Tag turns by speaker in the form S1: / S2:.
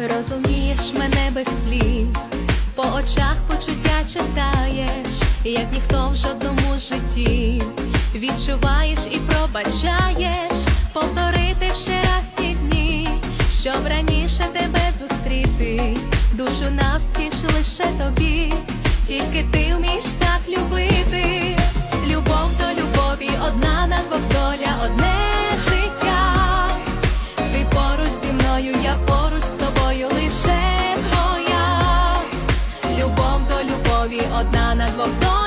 S1: Розумієш мене без слів, по очах почуття читаєш, як ніхто в жодному житті. Відчуваєш і пробачаєш, повторити ще раз ті дні, щоб раніше тебе зустріти, душу навстіж лише тобі, тільки ти любові, одна на двох.